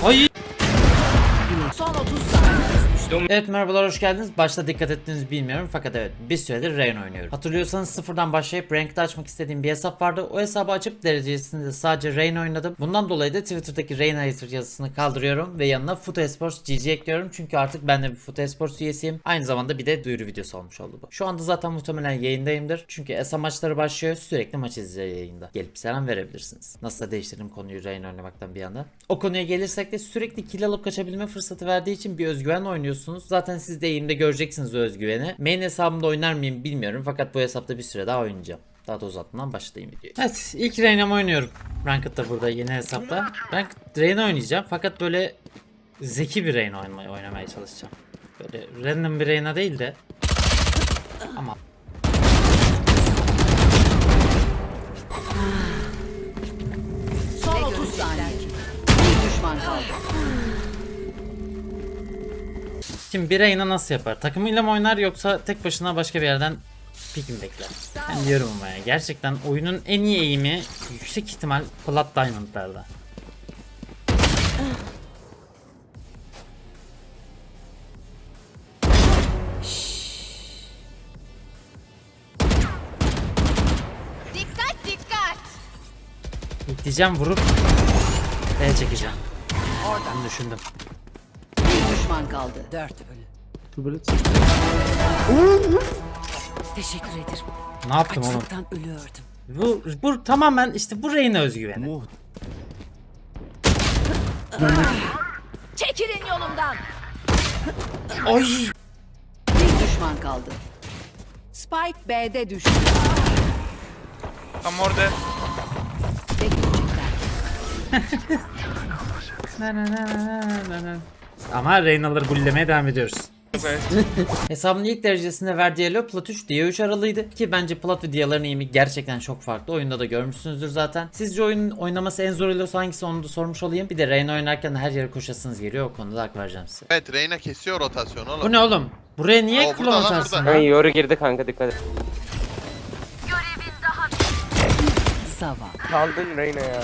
怀疑，刷到出闪。30 saniye. Evet merhabalar hoş geldiniz. Başta dikkat ettiniz bilmiyorum fakat evet bir süredir Rain oynuyorum. Hatırlıyorsanız sıfırdan başlayıp ranked açmak istediğim bir hesap vardı. O hesabı açıp derecesinde sadece Rain oynadım. Bundan dolayı da Twitter'daki Rain Hater yazısını kaldırıyorum ve yanına Foot Esports GG ekliyorum. Çünkü artık ben de bir Foot Esports üyesiyim. Aynı zamanda bir de duyuru videosu olmuş oldu bu. Şu anda zaten muhtemelen yayındayımdır. Çünkü ESA maçları başlıyor. Sürekli maç izleyeceği yayında. Gelip selam verebilirsiniz. Nasıl da değiştirdim konuyu Rain oynamaktan bir yana. O konuya gelirsek de sürekli kill alıp kaçabilme fırsatı verdiği için bir özgüven oynuyorsunuz. Zaten siz de eğimde göreceksiniz özgüveni. Main hesabımda oynar mıyım bilmiyorum fakat bu hesapta bir süre daha oynayacağım. Daha da uzatmadan başlayayım videoyu. Evet ilk Reyna'mı oynuyorum. Ranked da burada yeni hesapta. Ranked Reyna oynayacağım fakat böyle zeki bir Reyna oynamaya, oynamaya çalışacağım. Böyle random bir Reyna değil de ama Son 30 saniye. Bir düşman kaldı. Şimdi bir Reyna nasıl yapar? Takımıyla mı oynar yoksa tek başına başka bir yerden pik mi bekler? Ben diyorum ama ya gerçekten oyunun en iyi eğimi yüksek ihtimal Plat Diamond'larda. Dikkat dikkat. İteceğim vurup B'ye çekeceğim. Oradan düşündüm. Düşman kaldı. 4 ölü. Teşekkür ederim. Ne yaptım oğlum? Açlıktan ölüyordum. Bu, bu tamamen işte bu Reyna özgüveni. Çekilin yolumdan. Oy! Bir düşman kaldı. Spike B'de düştü. Tam orada. Bekleyecekler. Na na na na na na. Ama Reyna'ları bullemeye devam ediyoruz. Evet. Hesabın ilk derecesinde verdiği elo Plat 3 Dia 3 aralığıydı ki bence Plat ve Dia'ların eğimi gerçekten çok farklı. Oyunda da görmüşsünüzdür zaten. Sizce oyunun oynaması en zor elosu hangisi onu da sormuş olayım. Bir de Reyna oynarken her yere koşasınız geliyor o konuda hak vereceğim size. Evet Reyna kesiyor rotasyonu oğlum. Bu ne oğlum? Buraya niye Aa, klon burada lan, atarsın? burada. Ay yoru girdi kanka dikkat et. Zavallı. Kaldın Reyna ya.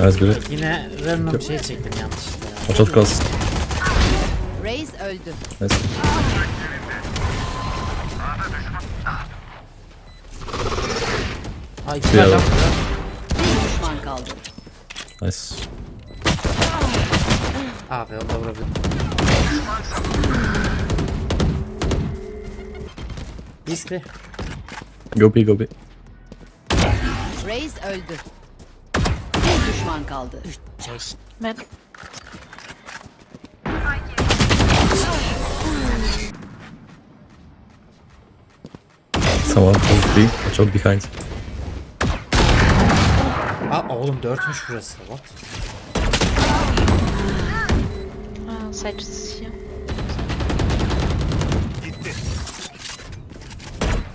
Nice good. Yine random şey çektim yanlışlıkla out cross. Reis öldü. Nice. Ay güzel Ya. lan. Bir düşman kaldı. Nice. Abi o da vurabildim. Riskli. Go B, go B. Reis öldü. Düşman kaldı. Someone close B. Watch out behind. Aa oğlum dörtmüş burası. What? Aa, site here.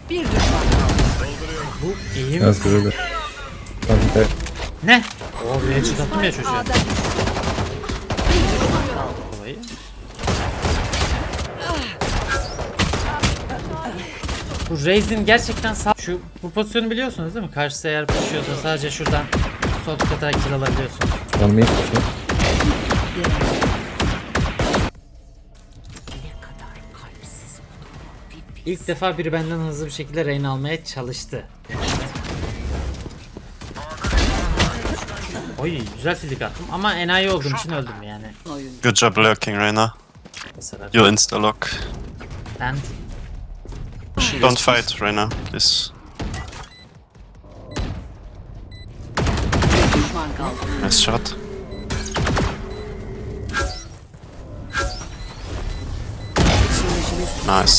Bir düşman kaldı. Bu iyi mi? Nice good there. Ne? Oo buraya çıkarttım ya kaldı. Olayı. Bu Raze'in gerçekten sağ... Şu bu pozisyonu biliyorsunuz değil mi? Karşısı eğer pişiyorsa sadece şuradan sol tıklatarak kill alabiliyorsunuz. One mid. Sure. İlk defa biri benden hızlı bir şekilde Reyna almaya çalıştı. Oy güzel filik attım ama enayi olduğum için öldüm yani. Good job lurking, Reyna. Mesela You insta lock. ben Don't fight, Reyna, please. Bir düşman kaldı. Nice shot. Nice.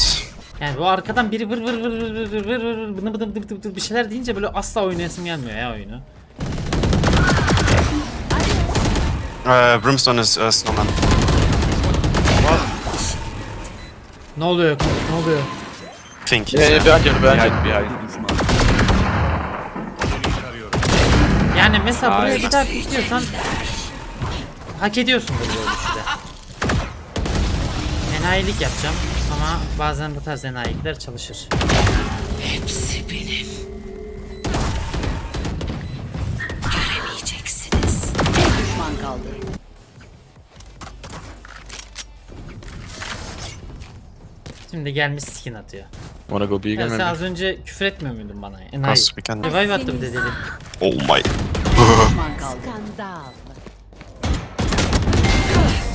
yani bu arkadan biri vır vır vır vır vır vır vır vır bını bını bını bını bını bir şeyler deyince böyle asla oynayasım gelmiyor ya oyunu. Uh, Brimstone is uh, snowman. Ne oluyor? Ne oluyor? Think. Yeah, yeah, behind you, behind you. Behind. Yani mesela buraya Aynen. bir daha istiyorsan hak ediyorsun böyle işte. Enayilik yapacağım ama bazen bu tarz enayilikler çalışır. Hepsi benim. Kaldı. Şimdi gelmiş skin atıyor. Wanna go bigger Ya sen az önce küfür etmiyor muydun bana? Enayi. Pass, we can. Revive attı bir de dedim. Oh my. Düşman kaldı.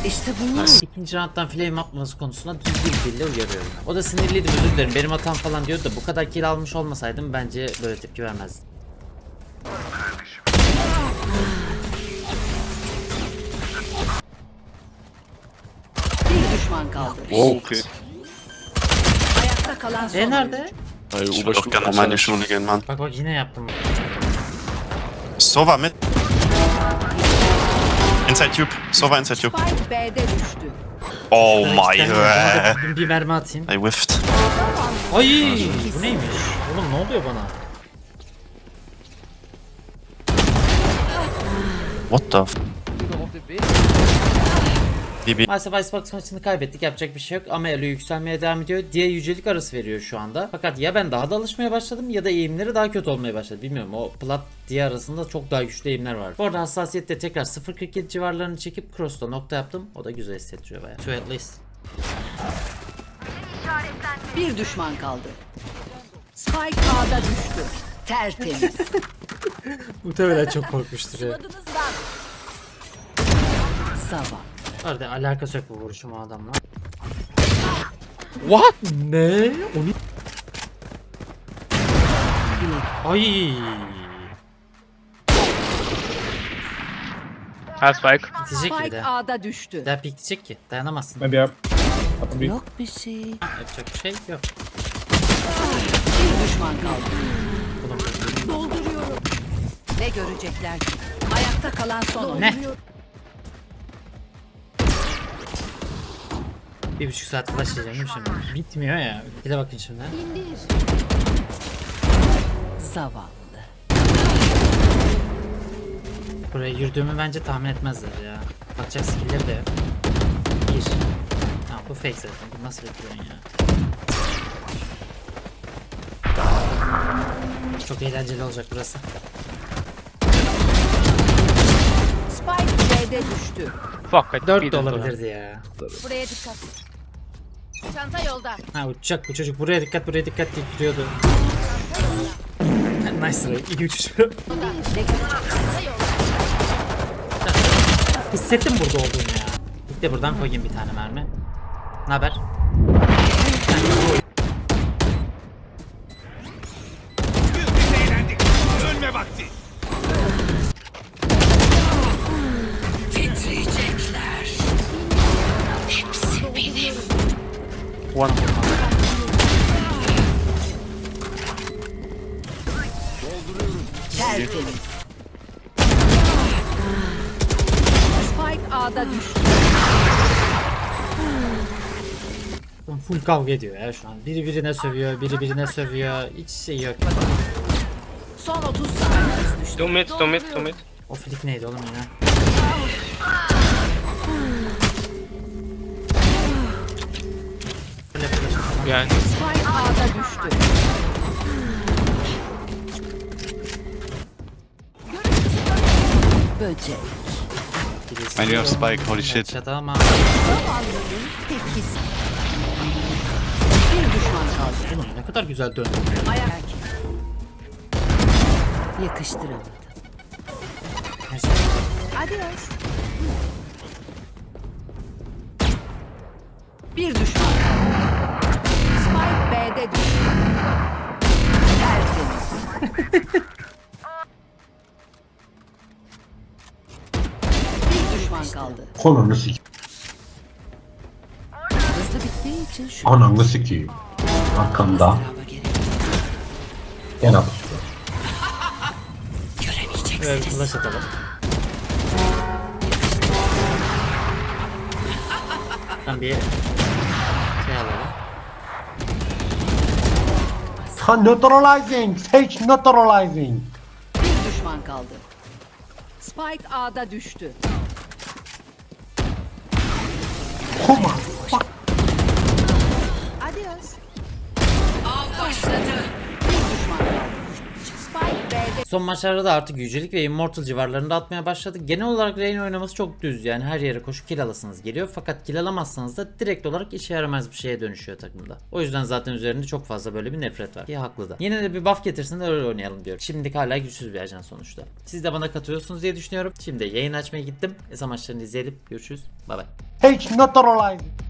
İşte bunlar. İkinci rounddan flame atması konusunda düzgün bir dille uyarıyorum. O da sinirliydi özür dilerim benim hatam falan diyordu da bu kadar kill almış olmasaydım bence böyle tepki vermezdim. Düşman kaldı. Okay. Ayakta kalan son E nerede? Oberstufe auch gerne meine Schule gehen, Mann. Bak bak yine yaptım. Sova mit. Inside tube. Sova inside tube. Spike B'de düştü. Oh my. iki tane bir- bir mermi atayım. I whiffed. Ay bu neymiş? Oğlum ne oluyor bana? What the f? DB. Maalesef Icebox maçını kaybettik yapacak bir şey yok ama Elo yükselmeye devam ediyor diye yücelik arası veriyor şu anda. Fakat ya ben daha da alışmaya başladım ya da eğimleri daha kötü olmaya başladı. Bilmiyorum o plat diye arasında çok daha güçlü eğimler var. Bu arada hassasiyette tekrar 0.47 civarlarını çekip cross'ta nokta yaptım. O da güzel hissettiriyor bayağı. Two at least. Bir düşman kaldı. Spike A'da düştü. Tertemiz. Muhtemelen çok korkmuştur ya. Sabah. Arada alakası yok bu vuruşum o adamla. What? Ne? Onu... Ay. Ha Spike. Bitecek bir Spike de. A'da düştü. Daha pikleyecek ki. Dayanamazsın. Maybe up. Up a bit. Yok bir şey. Yapacak bir şey yok. Bir düşman kaldı. Dolduruyorum. Ne görecekler ki? Ayakta kalan son oyuncu. Ne? Bir buçuk saat yiyeceğim şimdi. Bitmiyor ya. Bir de bakın şimdi. Zavallı. Buraya yürüdüğümü bence tahmin etmezler ya. Bakacak skill'leri de. Bir. Ha bu fake zaten. Bu nasıl yapıyorsun ya? Çok eğlenceli olacak burası. Spike B'de düştü. Fuck. I 4 beat de olabilirdi ya. Buraya dikkat. Çanta yolda. Ha uçacak bu çocuk. Buraya dikkat buraya dikkat deyip duruyordu. nice try. İyi uçuşu. Hissettim burada olduğunu ya. Bir de buradan koyayım bir tane mermi. Ne haber? Spike A'da düştü. Full kavga ediyor ya şu an. Biri birine sövüyor, biri birine sövüyor. Hiç şey yok. Son 30 saniye düştü. Mid, two mid. O flick neydi oğlum atalım. Yani. Spike A'da düştü. Böcek. I need a spike, holy shit. Ama tepkisi. Bir düşman kaldı. oğlum ne kadar güzel döndü. Ayak. Yakıştıramadım. Neyse. Adios. Bir düşman kaldı. Spike B'de düştü. Tertemiz. düşman kaldı. Ananı sik. Hızlı bittiği için şu Ananı sikeyim. Arkamda. araba gerek. Gel abi. Böyle bir flash atalım. Ben bir şey alalım. Ha neutralizing. Sage neutralizing. Bir düşman kaldı. Spike A'da düştü. Kuma. Adios. Av başladı. Son maçlarda da artık yücelik ve immortal civarlarında atmaya başladı. Genel olarak Reyna oynaması çok düz yani her yere koşup kill alasınız geliyor. Fakat kill alamazsanız da direkt olarak işe yaramaz bir şeye dönüşüyor takımda. O yüzden zaten üzerinde çok fazla böyle bir nefret var. Ki haklı da. Yine de bir buff getirsin de öyle oynayalım diyorum. Şimdilik hala güçsüz bir ajan sonuçta. Siz de bana katılıyorsunuz diye düşünüyorum. Şimdi yayın açmaya gittim. Esa maçlarını izleyelim. Görüşürüz. Bay bay. H neutralizing.